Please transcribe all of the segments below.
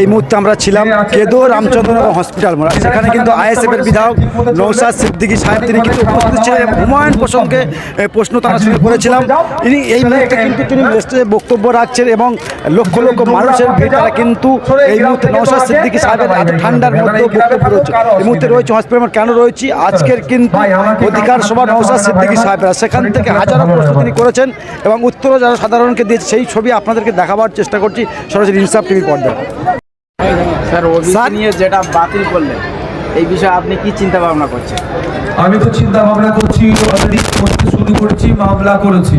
এই মুহূর্তে আমরা ছিলাম কেদো রামচন্দ্রনগর হসপিটাল মোড়া। সেখানে কিন্তু আইএসএফ এর বিধায়ক নৌসাদ সিদ্দিকি সাহেব তিনি কিন্তু উপস্থিত ছিলেন এবং হুমায়ুন প্রসঙ্গে প্রশ্ন তারা শুরু করেছিলাম। তিনি এই মুহূর্তে কিন্তু তিনি বক্তব্য রাখছেন এবং লক্ষ লক্ষ মানুষের ভিড় তারা কিন্তু এই মুহূর্তে নৌসাদ সিদ্দিকি সাহেবের এত ঠান্ডার মধ্যে বক্তব্য রয়েছে? এই মুহূর্তে রয়েছে হসপিটাল কেন রয়েছি? আজকের কিন্তু অধিকার সভা নৌসাদ সিদ্দিকি সাহেবরা। সেখান থেকে হাজারো প্রশ্ন তিনি করেছেন এবং উত্তরও যারা সাধারণকে দিয়েছে সেই ছবি আপনাদেরকে দেখাবার চেষ্টা করছি। সরাসরি ইনসাফ টিভি পর্দায়। স্যার ওবিসি নিয়ে যেটা বাতিল করলেন এই বিষয়ে আপনি কি চিন্তা ভাবনা করছেন? আমি তো চিন্তা ভাবনা করছি অলরেডি করতে শুরু করেছি মামলা করেছি।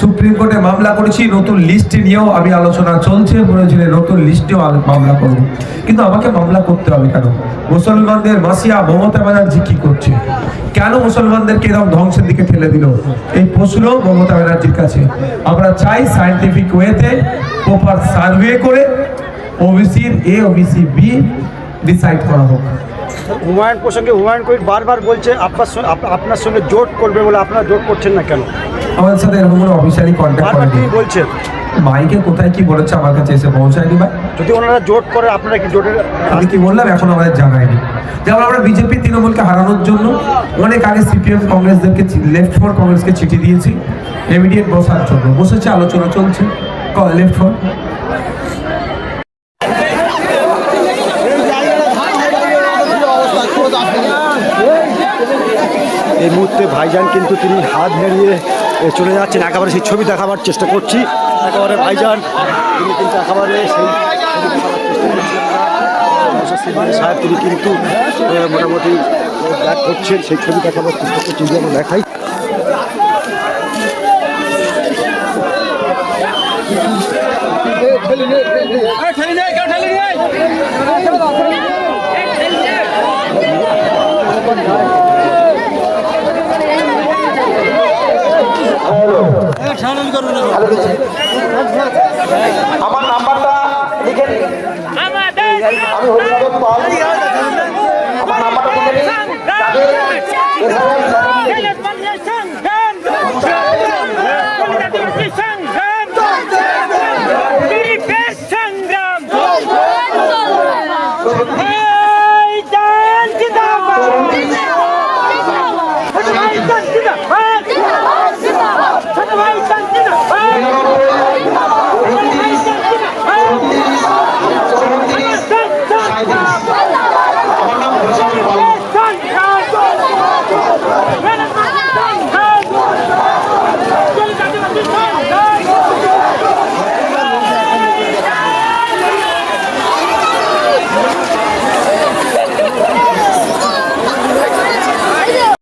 সুপ্রিম কোর্টে মামলা করেছি নতুন লিস্ট নিয়েও আমি আলোচনা চলছে নতুন লিস্টেও মামলা করব। কিন্তু আমাকে মামলা করতে হবে কেন? মুসলমানদের মাসিয়া মমতা ব্যানার্জি কি করছে? কেন মুসলমানদেরকে এরকম ধ্বংসের দিকে ঠেলে দিল? এই প্রশ্ন মমতা ব্যানার্জির কাছে। আমরা চাই সায়েন্টিফিক ওয়েতে প্রপার সার্ভে করে ওবিসির এ ওবিসি বি ডিসাইড করা হোক। হুমায়ুন প্রসঙ্গে হুমায়ুন কবির বারবার বলছে আপনার আপনার সঙ্গে জোট করবে বলে আপনারা জোট করছেন না কেন? আমাদের সাথে এরকম কোনো অফিসিয়ালি কন্ট্যাক্ট করেনি তিনি বলছেন। মাইকে কোথায় কি বলেছে আমার কাছে এসে পৌঁছায়নি ভাই। যদি ওনারা জোট করে আপনারা কি জোটের আমি কি বললাম? এখন আমাদের জানায়নি যেমন আমরা বিজেপি তৃণমূলকে হারানোর জন্য অনেক আগে সিপিএম কংগ্রেসদেরকে লেফট ফর কংগ্রেসকে চিঠি দিয়েছি। ইমিডিয়েট বসার জন্য। বসেছে আলোচনা চলছে। লেফট ফর এই মুহূর্তে ভাইজান কিন্তু তিনি হাত নেড়িয়ে এ, চলে যাচ্ছেন। একেবারে সেই ছবি দেখাবার চেষ্টা করছি। একেবারে ভাইজান তিনি কিন্তু একেবারে সেই সাহেব তিনি কিন্তু মোটামুটি ব্যাক করছেন। সেই ছবি দেখাবার চেষ্টা করছি যদি আমার নাম্বারটা লিখে নিন। আমি হরিচন্দ্র পাল। আমার নাম্বারটা লিখে